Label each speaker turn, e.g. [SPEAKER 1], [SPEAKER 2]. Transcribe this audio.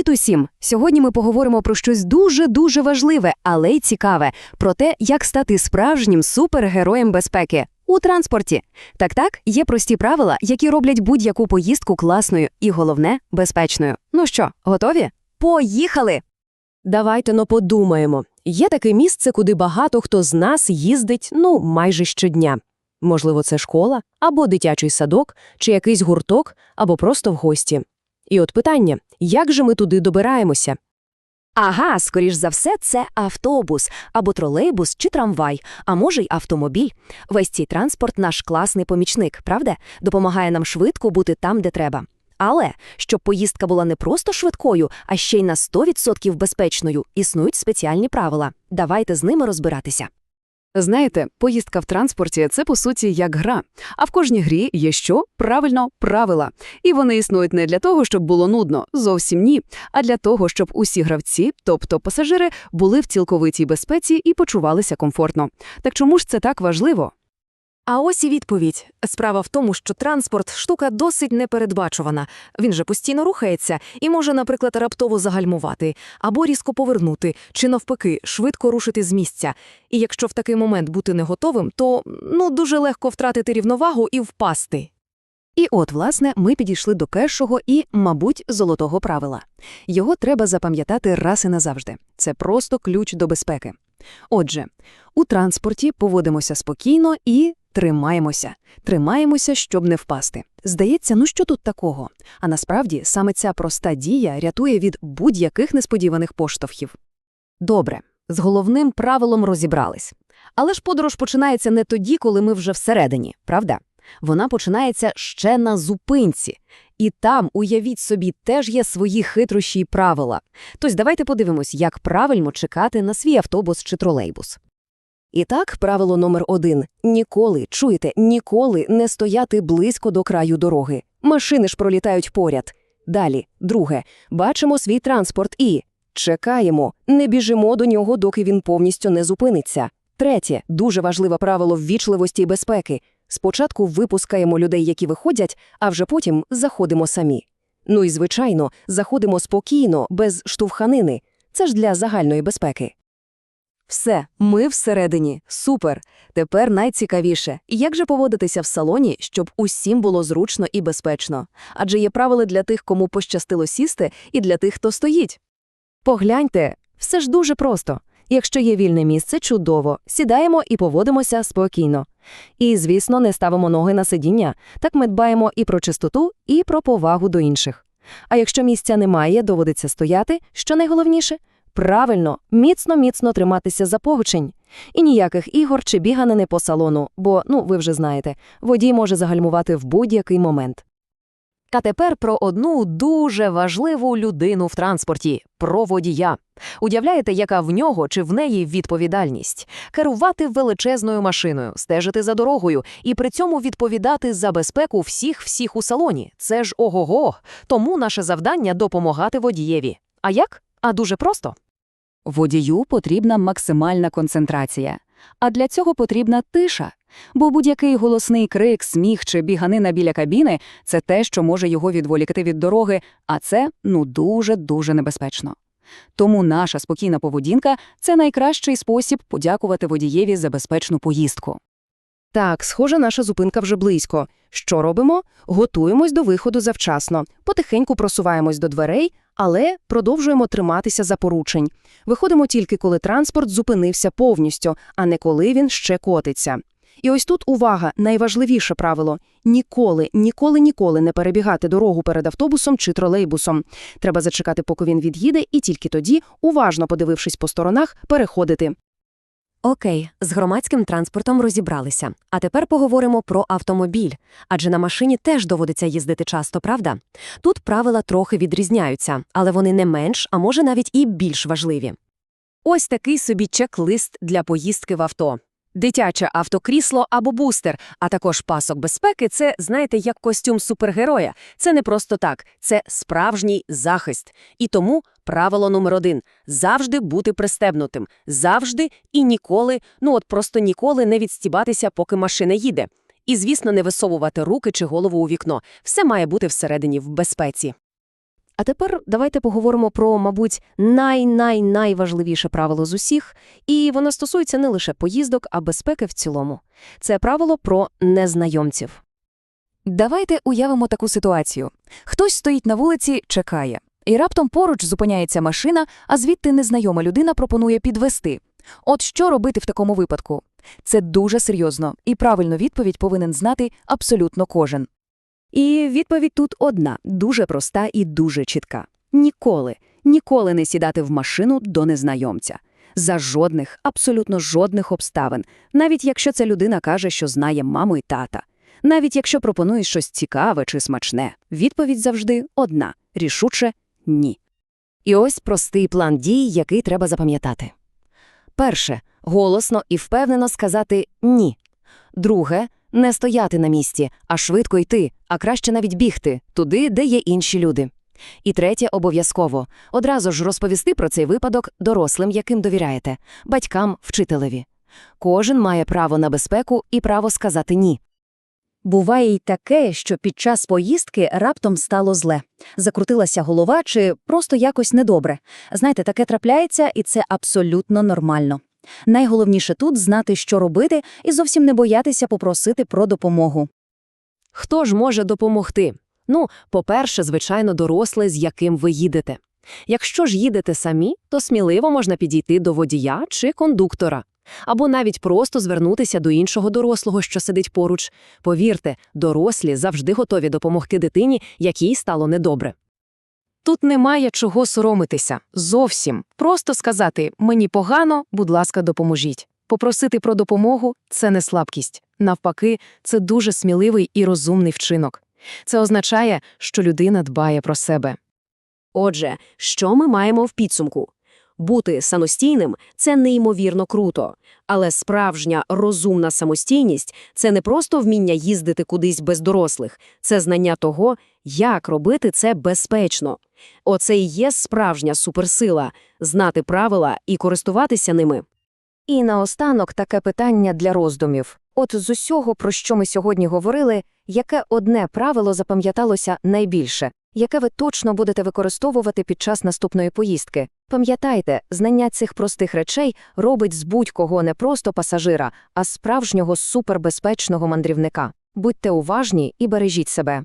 [SPEAKER 1] Привіт усім! Сьогодні ми поговоримо про щось дуже-дуже важливе, але й цікаве про те, як стати справжнім супергероєм безпеки у транспорті. Так так, є прості правила, які роблять будь-яку поїздку класною і головне безпечною. Ну що, готові? Поїхали!
[SPEAKER 2] Давайте но подумаємо. Є таке місце, куди багато хто з нас їздить, ну, майже щодня. Можливо, це школа, або дитячий садок, чи якийсь гурток, або просто в гості. І от питання, як же ми туди добираємося?
[SPEAKER 1] Ага, скоріш за все, це автобус або тролейбус чи трамвай, а може й автомобіль. Весь цей транспорт наш класний помічник, правда? Допомагає нам швидко бути там, де треба. Але щоб поїздка була не просто швидкою, а ще й на 100% безпечною, існують спеціальні правила. Давайте з ними розбиратися.
[SPEAKER 3] Знаєте, поїздка в транспорті це по суті як гра. А в кожній грі є що? Правильно, правила. І вони існують не для того, щоб було нудно, зовсім ні, а для того, щоб усі гравці, тобто пасажири, були в цілковитій безпеці і почувалися комфортно. Так чому ж це так важливо?
[SPEAKER 4] А ось і відповідь. Справа в тому, що транспорт – штука досить непередбачувана. Він же постійно рухається і може, наприклад, раптово загальмувати, або різко повернути, чи навпаки, швидко рушити з місця. І якщо в такий момент бути не готовим, то ну дуже легко втратити рівновагу і впасти.
[SPEAKER 3] І от, власне, ми підійшли до першого і, мабуть, золотого правила. Його треба запам'ятати раз і назавжди. Це просто ключ до безпеки. Отже, у транспорті поводимося спокійно і тримаємося. Тримаємося, щоб не впасти. Здається, ну що тут такого? А насправді саме ця проста дія рятує від будь-яких несподіваних поштовхів.
[SPEAKER 1] Добре, з головним правилом розібрались. Але ж подорож починається не тоді, коли ми вже всередині, правда? Вона починається ще на зупинці. І там, уявіть собі, теж є свої хитрощі й правила. Тож давайте подивимось, як правильно чекати на свій автобус чи тролейбус.
[SPEAKER 2] І так, правило номер один – ніколи, чуєте, ніколи не стояти близько до краю дороги. Машини ж пролітають поряд. Далі, друге, бачимо свій транспорт і чекаємо, не біжимо до нього, доки він повністю не зупиниться. Третє, дуже важливе правило ввічливості і безпеки. Спочатку випускаємо людей, які виходять, а вже потім заходимо самі. Ну і, звичайно, заходимо спокійно, без штовханини. Це ж для загальної безпеки.
[SPEAKER 1] Все, ми всередині. Супер. Тепер найцікавіше. Як же поводитися в салоні, щоб усім було зручно і безпечно? Адже є правила для тих, кому пощастило сісти, і для тих, хто стоїть. Погляньте, все ж дуже просто. Якщо є вільне місце, чудово, сідаємо і поводимося спокійно. І, звісно, не ставимо ноги на сидіння. Так ми дбаємо і про чистоту, і про повагу до інших. А якщо місця немає, доводиться стояти, що найголовніше правильно, міцно-міцно триматися за повчень. І ніяких ігор чи біганини по салону, бо, ну, ви вже знаєте, водій може загальмувати в будь-який момент. А тепер про одну дуже важливу людину в транспорті про водія. Уявляєте, яка в нього чи в неї відповідальність керувати величезною машиною, стежити за дорогою і при цьому відповідати за безпеку всіх всіх у салоні. Це ж ого-го. Тому наше завдання допомагати водієві. А як? А дуже просто.
[SPEAKER 3] Водію потрібна максимальна концентрація. А для цього потрібна тиша. Бо будь-який голосний крик, сміх чи біганина біля кабіни це те, що може його відволікати від дороги, а це ну дуже-дуже небезпечно. Тому наша спокійна поведінка це найкращий спосіб подякувати водієві за безпечну поїздку.
[SPEAKER 2] Так, схоже, наша зупинка вже близько. Що робимо? Готуємось до виходу завчасно, потихеньку просуваємось до дверей, але продовжуємо триматися за поручень. Виходимо тільки, коли транспорт зупинився повністю, а не коли він ще котиться. І ось тут увага, найважливіше правило – ніколи, ніколи, ніколи не перебігати дорогу перед автобусом чи тролейбусом. Треба зачекати, поки він від'їде, і тільки тоді, уважно подивившись по сторонах, переходити.
[SPEAKER 1] Окей, з громадським транспортом розібралися. А тепер поговоримо про автомобіль. Адже на машині теж доводиться їздити часто, правда? Тут правила трохи відрізняються, але вони не менш, а може навіть і більш важливі. Ось такий собі чек-лист для поїздки в авто. Дитяче автокрісло або бустер, а також пасок безпеки це, знаєте, як костюм супергероя. Це не просто так, це справжній захист. І тому правило номер один – завжди бути пристебнутим. Завжди і ніколи, ну от просто ніколи не відстібатися, поки машина їде. І, звісно, не висовувати руки чи голову у вікно. Все має бути всередині в безпеці.
[SPEAKER 2] А тепер давайте поговоримо про, мабуть, най-най-найважливіше правило з усіх, і воно стосується не лише поїздок, а безпеки в цілому. Це правило про незнайомців.
[SPEAKER 3] Давайте уявимо таку ситуацію. Хтось стоїть на вулиці, чекає. І раптом поруч зупиняється машина, а звідти незнайома людина пропонує підвести. От що робити в такому випадку? Це дуже серйозно, і правильну відповідь повинен знати абсолютно кожен.
[SPEAKER 2] І відповідь тут одна, дуже проста і дуже чітка. Ніколи, ніколи не сідати в машину до незнайомця. За жодних, абсолютно жодних обставин, навіть якщо ця людина каже, що знає маму і тата. Навіть якщо пропонує щось цікаве чи смачне, відповідь завжди одна – рішуче – ні. І ось простий план дій, який треба запам'ятати. Перше – голосно і впевнено сказати «ні». Друге – не стояти на місці, а швидко йти, а краще навіть бігти туди, де є інші люди. І третє – обов'язково – одразу ж розповісти про цей випадок дорослим, яким довіряєте, батькам, вчителеві. Кожен має право на безпеку і право сказати «ні».
[SPEAKER 5] Буває й таке, що під час поїздки раптом стало зле. Закрутилася голова чи просто якось недобре. Знаєте, таке трапляється, і це абсолютно нормально. Найголовніше тут знати, що робити, і зовсім не боятися попросити про допомогу.
[SPEAKER 2] Хто ж може допомогти? Ну, по-перше, звичайно, дорослий, з яким ви їдете. Якщо ж їдете самі, то сміливо можна підійти до водія чи кондуктора. Або навіть просто звернутися до іншого дорослого, що сидить поруч. Повірте, дорослі завжди готові допомогти дитині, якій стало недобре.
[SPEAKER 4] Тут немає чого соромитися. Зовсім. Просто сказати «мені погано, будь ласка, допоможіть». Попросити про допомогу – це не слабкість. Навпаки, це дуже сміливий і розумний вчинок. Це означає, що людина дбає про себе.
[SPEAKER 6] Отже, що ми маємо в підсумку? Бути самостійним – це неймовірно круто. Але справжня розумна самостійність – це не просто вміння їздити кудись без дорослих. Це знання того, як робити це безпечно. Оце і є справжня суперсила – знати правила і користуватися ними.
[SPEAKER 1] І наостанок таке питання для роздумів. От з усього, про що ми сьогодні говорили, яке одне правило запам'яталося найбільше, яке ви точно будете використовувати під час наступної поїздки? Пам'ятайте, знання цих простих речей робить з будь-кого не просто пасажира, а справжнього супербезпечного мандрівника. Будьте уважні і бережіть себе.